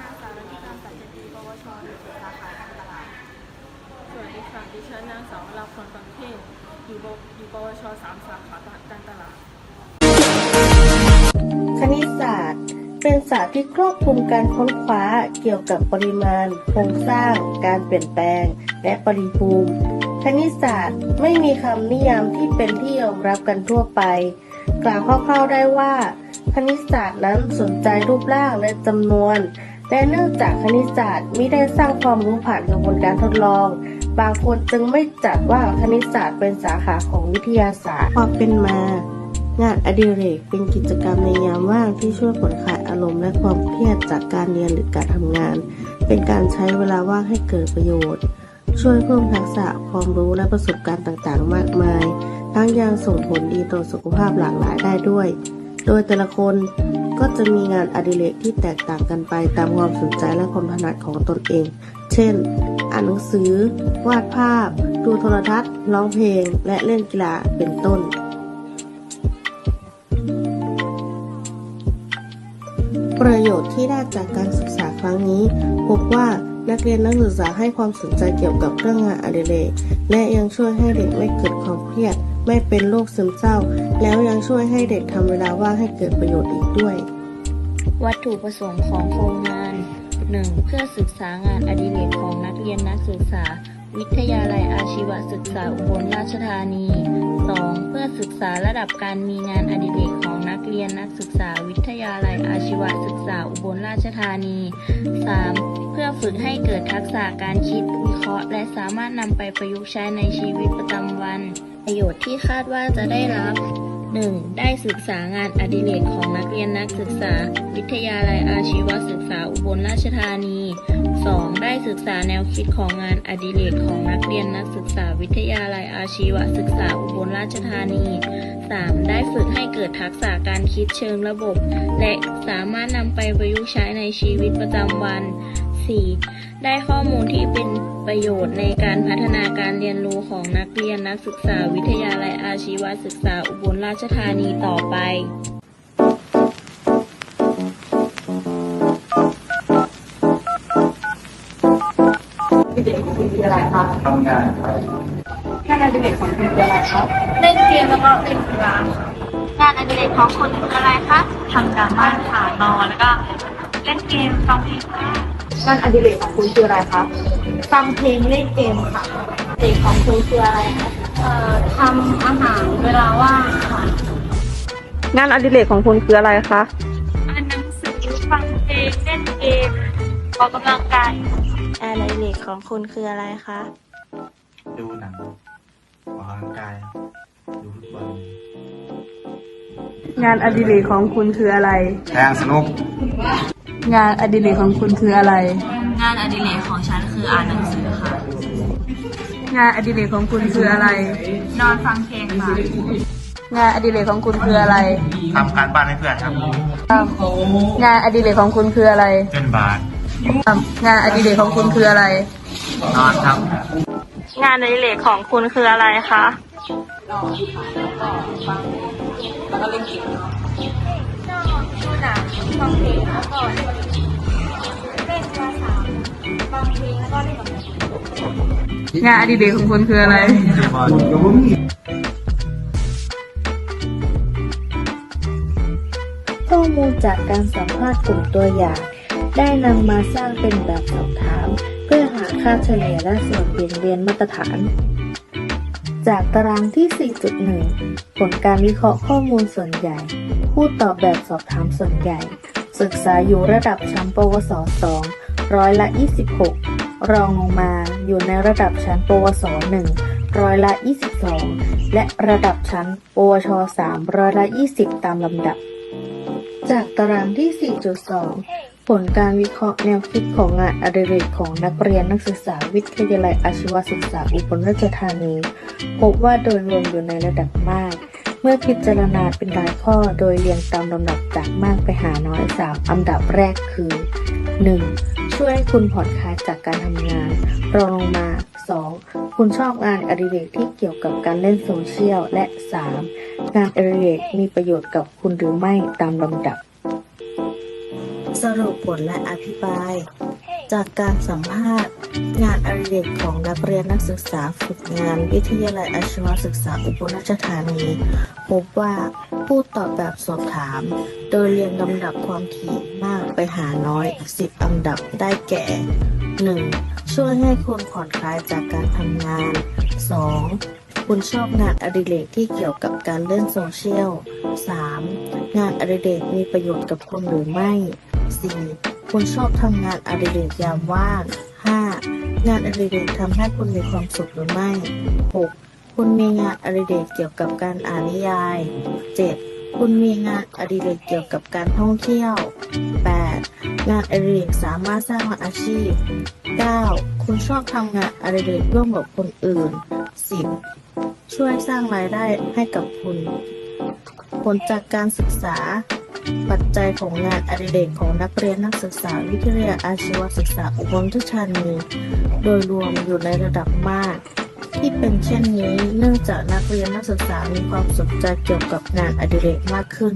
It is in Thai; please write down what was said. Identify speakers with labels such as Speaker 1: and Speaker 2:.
Speaker 1: นางสาวนิการสัจจีปวชสาขาการตลา
Speaker 2: ด
Speaker 1: สวัสดีค่ะ ดิ
Speaker 2: ฉันนางสาวลาพรฟังเพ่งอยู่อยู่ปวชสามสาขาการตลาด
Speaker 3: คณิตศาสตร์ เป็นศาสตร์ที่ครอบคลุมการค้นคว้าเกี่ยวกับปริมาณ โครงสร้าง การเปลี่ยนแปลง และปริภูมิ คณิตศาสตร์ไม่มีคำนิยามที่เป็นที่ยอมรับกันทั่วไป กล่าวคร่าวๆได้ว่าคณิตศาสตร์นั้นสนใจรูปร่างและจำนวน และเนื่องจากคณิตศาสตร์ไม่ได้สร้างความรู้ผ่านกระบวนการทดลอง บางคนจึงไม่จัดว่าคณิตศาสตร์เป็นสาขาของวิทยาศาสตร์ ความเป็นมา งานอดิเรกเป็นกิจกรรมในยามว่างที่ช่วยผ่อนคลายอารมณ์และความเครียดจากการเรียนหรือการทำงาน เป็นการใช้เวลาว่างให้เกิดประโยชน์ ช่วยเพิ่มทักษะความรู้และประสบการณ์ต่างๆ มากมาย ทั้งยังส่งผลดีต่อสุขภาพหลากหลายได้ด้วย โดยแต่ละคน ก็จะมีงานอดิเรกที่แตกต่างกันไปตามความสนใจและความถนัดของตนเอง เช่น อ่านหนังสือ วาดภาพ ดูโทรทัศน์ ร้องเพลง และเล่นกีฬา เป็นต้น ประโยชน์ที่ได้จากการศึกษาครั้งนี้ พบว่านักเรียนนักศึกษาให้ความสนใจเกี่ยวกับเรื่องงานอดิเรก และยังช่วยให้เด็กไม่เกิดความเครียด ไม่เป็นโรคซึมเศร้า แล้วยังช่วยให้เด็กทำเวลาว่างให้เกิดประโยชน์อีกด้วย
Speaker 4: วัตถุประสงค์ของโครงงาน 1. เพื่อศึกษางานอดิเรกของนักเรียนนักศึกษา วิทยาลัยอาชีวศึกษาอุบลราชธานี 2. เพื่อศึกษาระดับการมีงานอดิเรกของนัก เรียนนักศึกษาวิทยาลัยอาชีวศึกษาอุบลราชธานี 3. เพื่อฝึกให้เกิดทักษะการคิดวิเคราะห์ และสามารถนำไปประยุกต์ใช้ในชีวิตประจำวัน ประโยชน์ที่คาดว่าจะได้รับ 1. ได้ศึกษางานอดิเรกของนักเรียนนักศึกษา วิทยาลัยอาชีวศึกษาอุบลราชธานี 2. ได้ศึกษาแนวคิดของงานอดิเรกของนักเรียนนักศึกษา วิทยาลัยอาชีวศึกษาอุบลราชธานี 3. ได้ฝึกให้เกิดทักษะการคิดเชิงระบบ และสามารถนำไปประยุกต์ใช้ในชีวิตประจำวัน 4. ได้ข้อมูลที่เป็น ประโยชน์ในการพัฒนาการเรียนรู้ของนักเรียนนักศึกษาวิทยาลัยอาชีวศึกษาอุบลราชธานีต่อไป
Speaker 5: ทำงานครับ
Speaker 2: งานอดิเรกของคุณคืออะไรครับ
Speaker 6: เล่นเกมแล้วก็เล่นกีฬาค่ะ
Speaker 4: งานอดิเรกของคุณคืออะไรคะ
Speaker 6: ทำการบ้านค่ะนอนแล้วก็เล่นเกมฟังเพลงค่ะ
Speaker 2: งานอดิเรกของคุณคืออะไรครับ
Speaker 6: ฟังเพลงเล่นเกมค่ะ
Speaker 4: เด็กของคุณคืออะไรคะ
Speaker 6: เอ่อทำอาหารเวลาว่างค่ะ
Speaker 2: งานอดิเรกของคุณคืออะไรคะ
Speaker 6: อ่านหนังสือฟังเพลงเล่นเกมออกกำลังกาย
Speaker 4: งานอดิเรกของคุณคืออะไรคะ
Speaker 5: ดูหนังออกกำลังกายดูฟุตบอล
Speaker 2: งานอดิเรกของคุณคืออะไร
Speaker 5: แทงสนุก
Speaker 2: งานอดิเรกของคุณคืออะไร
Speaker 6: งานอดิเรกของฉันคืออ่านหนังสือค่ะ
Speaker 2: งานอดิเรกของคุณคืออะไร
Speaker 6: นอนฟังเพลงค่ะ
Speaker 2: งานอดิเรกของคุณคืออะไร
Speaker 5: ทำการบ้านให้เพื่อนครับ
Speaker 2: งานอดิเรกของคุณคืออะไร
Speaker 5: เล่นบาส
Speaker 2: งานอดิเรกของคุณคืออะไร
Speaker 5: นอนครับ
Speaker 2: งานอดิเรกของคุณคืออะไรคะ
Speaker 6: ดู หนังฟังเพลงแล้วก็เล่นภาษาฟังเพลงแล้วก็เล่นกับ
Speaker 2: งานอดิเรกของคุณคืออะไร
Speaker 3: ข้อมูลจากการสัมภาษณ์กลุ่มตัวอย่าง ได้นำมาสร้างเป็นแบบสอบถาม เพื่อหาค่าเฉลี่ยและส่วนเบี่ยงเบียนมาตรฐาน จากตารางที่ 4.1 ผลการวิเคราะห์ข้อมูลส่วนใหญ่ ผู้ตอบแบบสอบถามส่วนใหญ่ ศึกษาอยู่ระดับชั้นปวส 2 ร้อยละ 26 รองลงมาอยู่ในระดับชั้นปวส 1 ร้อยละ 22 และระดับชั้นปวช 3 ร้อยละ 20 ตามลำดับ จากตารางที่ 4.2 ผลการวิเคราะห์แนวคิดของงานอดิเรกของนักเรียนนักศึกษาวิทยาลัยอาชีวศึกษาอุบลราชธานี พบว่าโดยรวมอยู่ในระดับมาก เมื่อพิจารณาเป็นรายข้อโดยเรียงตามลำดับจากมากไปหาน้อย3อันดับแรกคือ 1. ช่วยให้คุณผ่อนคลายจากการทำงานรองลงมา 2. คุณชอบงานอดิเรกที่เกี่ยวกับการเล่นโซเชียล และ 3. งานอดิเรกมีประโยชน์กับคุณหรือไม่ตามลำดับ สรุปผลและอธิบาย
Speaker 7: จากการสัมภาษณ์ งานอดิเรกของนักเรียนนักศึกษาฝึกงาน วิทยาลัยอาชีวศึกษาอุบลราชธานีพบว่าผู้ตอบแบบสอบถาม โดยเรียงลำดับความถี่มากไปหาน้อย 10 อันดับได้แก่ 1. ช่วยให้คุณผ่อนคลายจากการทำงาน 2. คุณชอบงานอดิเรกที่เกี่ยวกับการเล่นโซเชียล 3. งานอดิเรกมีประโยชน์กับคุณหรือไม่ 4. คุณชอบทำงานอดิเรกยามว่าง 5. งานอดิเรกทำให้คุณมีความสุขหรือไม่ 6. คุณมีงานอดิเรกเกี่ยวกับการอ่านนิยาย 7. คุณมีงานอดิเรกเกี่ยวกับการท่องเที่ยว 8. งานอดิเรกสามารถสร้างอาชีพ 9. คุณชอบทำงานอดิเรกร่วมกับคนอื่น 10. ช่วยสร้างรายได้ให้กับคุณ ผลจากการศึกษา ปัจจัยของงานอดิเรกของนักเรียนนักศึกษาวิทยาอาชีวศึกษาอุบลทุชานีโดยรวมอยู่ในระดับมาก ที่เป็นเช่นนี้เนื่องจากนักเรียนนักศึกษามีความสนใจเกี่ยวกับงานอดิเรกมากขึ้น